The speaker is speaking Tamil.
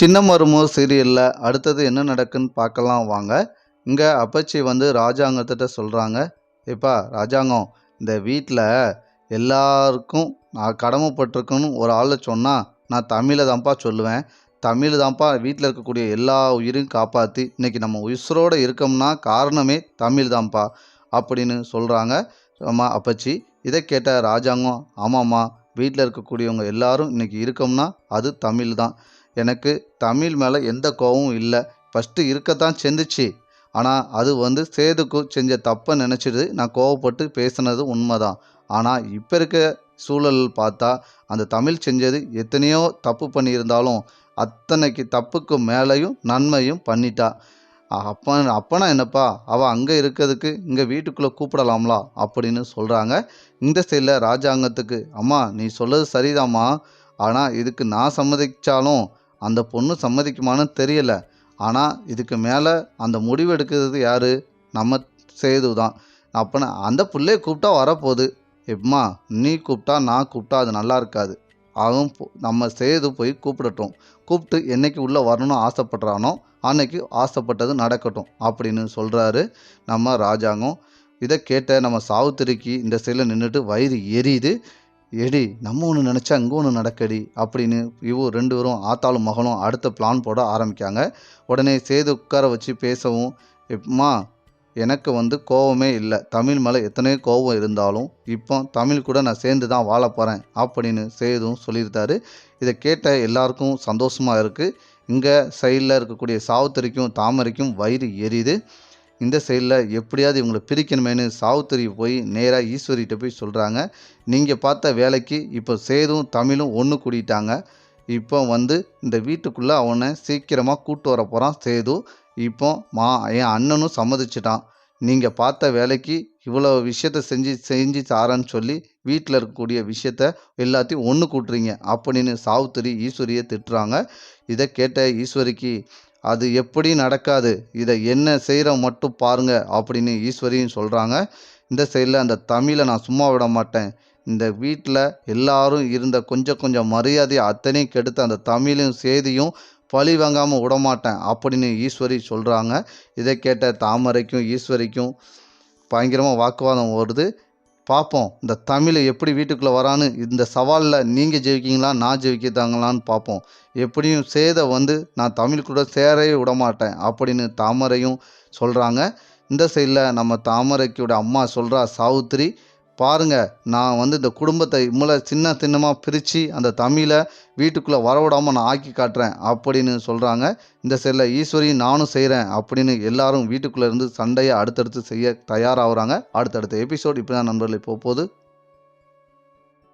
சின்ன மருமோ சீரியலில் அடுத்தது என்ன நடக்குன்னு பார்க்கலாம் வாங்க. இங்கே அப்பச்சி வந்து ராஜாங்கத்திட்ட சொல்கிறாங்க ஏப்பா ராஜாங்கம் இந்த வீட்டில் எல்லாருக்கும் நான் கடமைப்பட்டிருக்குன்னு ஒரு ஆளை சொன்னால் நான் தமிழை தான்ப்பா சொல்லுவேன். தமிழ் தான்ப்பா வீட்டில் இருக்கக்கூடிய எல்லா உயிரையும் காப்பாற்றி இன்றைக்கி நம்ம உயிரோடு இருக்கோம்னா காரணமே தமிழ் தான்ப்பா அப்படின்னு சொல்கிறாங்க அம்மா அப்பச்சி இதை கேட்ட ராஜாங்கம் ஆமாம்மா வீட்டில் இருக்கக்கூடியவங்க எல்லாரும் இன்றைக்கி இருக்கோம்னா அது தமிழ் தான். எனக்கு தமிழ் மேலே எந்த கோவமும் இல்லை. ஃபஸ்ட்டு இருக்கத்தான் செஞ்சிச்சு. ஆனால் அது வந்து சேதுக்கு செஞ்ச தப்பை நினச்சிட்டு நான் கோவப்பட்டு பேசினது உண்மைதான். ஆனால் இப்போ இருக்க சூழல் பார்த்தா அந்த தமிழ் செஞ்சது எத்தனையோ தப்பு பண்ணியிருந்தாலும் அத்தனைக்கு தப்புக்கு மேலேயும் நன்மையும் பண்ணிட்டா. அப்போ அப்பனா என்னப்பா அவள் அங்கே இருக்கிறதுக்கு இங்கே வீட்டுக்குள்ளே கூப்பிடலாம்லா அப்படின்னு சொல்கிறாங்க இந்த சைடில் ராஜாங்கத்துக்கு அம்மா நீ சொல்கிறது சரிதாம்மா. ஆனால் இதுக்கு நான் சம்மதிச்சாலும் அந்த பொண்ணு சம்மதிக்குமான்னு தெரியல. ஆனால் இதுக்கு மேலே அந்த முடிவு எடுக்கிறது யார்? நம்ம சேது தான். அப்போ அந்த பிள்ளைய கூப்பிட்டா வரப்போகுது. எம்மா நீ கூப்பிட்டா நான் கூப்பிட்டா அது நல்லா இருக்காது. அவன் நம்ம சேது போய் கூப்பிடட்டும். கூப்பிட்டு என்னைக்கு உள்ளே வரணும்னு ஆசைப்படுறானோ அன்னைக்கு ஆசைப்பட்டது நடக்கட்டும் அப்படின்னு சொல்கிறாரு நம்ம ராஜாங்கம். இதை கேட்ட நம்ம சாவுத்திரிக்கு இந்த சைடில் நின்றுட்டு வயிறு எரியுது. எடி நம்ம ஒன்று நினச்சா இங்கே ஒன்று நடக்கடி அப்படின்னு இவோ ரெண்டு பேரும் ஆத்தாளும் மகளும் அடுத்த பிளான் போட ஆரம்பிக்காங்க உடனே சேது உட்கார வச்சு பேசவும் அம்மா எனக்கு வந்து கோவமே இல்லை. தமிழ் மேலே எத்தனையோ கோவம் இருந்தாலும் இப்போ தமிழ் கூட நான் சேர்ந்து தான் வாழ போகிறேன் அப்படின்னு சேதும் சொல்லியிருந்தாரு இதை கேட்ட எல்லாருக்கும் சந்தோஷமாக இருக்குது இங்கே சைடில் இருக்கக்கூடிய சாவுத்திரிக்கும் தாமரைக்கும் வயிறு எரியுது. இந்த சைடில் எப்படியாவது இவங்களை பிரிக்கணுமேனு சாவுத்திரி போய் நேராக ஈஸ்வரிகிட்ட போய் சொல்கிறாங்க நீங்கள் பார்த்த வேலைக்கு இப்போ சேதும் தமிழும் ஒன்று கூடிட்டாங்க. இப்போ வந்து இந்த வீட்டுக்குள்ளே அவனை சீக்கிரமாக கூட்டு வர போகிறான் சேது. இப்போ மா என் அண்ணனும் சம்மதிச்சிட்டான். நீங்கள் பார்த்த வேலைக்கு இவ்வளோ விஷயத்த செஞ்சு செஞ்சு தாரேன்னு சொல்லி வீட்டில் இருக்கக்கூடிய விஷயத்த எல்லாத்தையும் ஒன்று கூட்டுறீங்க அப்படின்னு சாவுத்திரி ஈஸ்வரியை திட்டுறாங்க. இதை கேட்ட ஈஸ்வரிக்கு அது எப்படி நடக்காது? இதை என்ன செய்கிற மட்டும் பாருங்க அப்படின்னு ஈஸ்வரியும் சொல்கிறாங்க இந்த சைடில் அந்த தமிழை நான் சும்மா விட மாட்டேன். இந்த வீட்டில் எல்லாரும் இருந்த கொஞ்சம் கொஞ்சம் மரியாதையை அத்தனையும் கெடுத்து அந்த தமிழும் சேதியும் பழி வாங்காமல் விடமாட்டேன் அப்படின்னு ஈஸ்வரி சொல்கிறாங்க இதை கேட்ட தாமரைக்கும் ஈஸ்வரிக்கும் பயங்கரமாக வாக்குவாதம் வருது. பார்ப்போம் இந்த தமிழை எப்படி வீட்டுக்குள்ளே வரான்னு இந்த சவாலில் நீங்கள் ஜெயிக்கிங்களா நான் ஜெயிக்கத்தாங்களான்னு பார்ப்போம் எப்படியும் சேதை வந்து நான் தமிழ் கூட சேரவே விட மாட்டேன் அப்படின்னு தாமரையும் சொல்கிறாங்க இந்த சைடில் நம்ம தாமரைக்கோட அம்மா சொல்கிறா சாவுத்திரி பாருங்க நான் வந்து இந்த குடும்பத்தை இம்மளை சின்ன சின்னமாக பிரித்து அந்த தமிழை வீட்டுக்குள்ளே வரவிடாமல் நான் ஆக்கி காட்டுறேன் அப்படின்னு சொல்கிறாங்க இந்த செல்ல ஈஸ்வரி நானும் செய்கிறேன் அப்படின்னு எல்லாரும் வீட்டுக்குள்ளே இருந்து சண்டையை அடுத்தடுத்து செய்ய தயாராகிறாங்க. அடுத்தடுத்த எபிசோட் இப்படி தான் நண்பர்கள் இப்போ போகுது.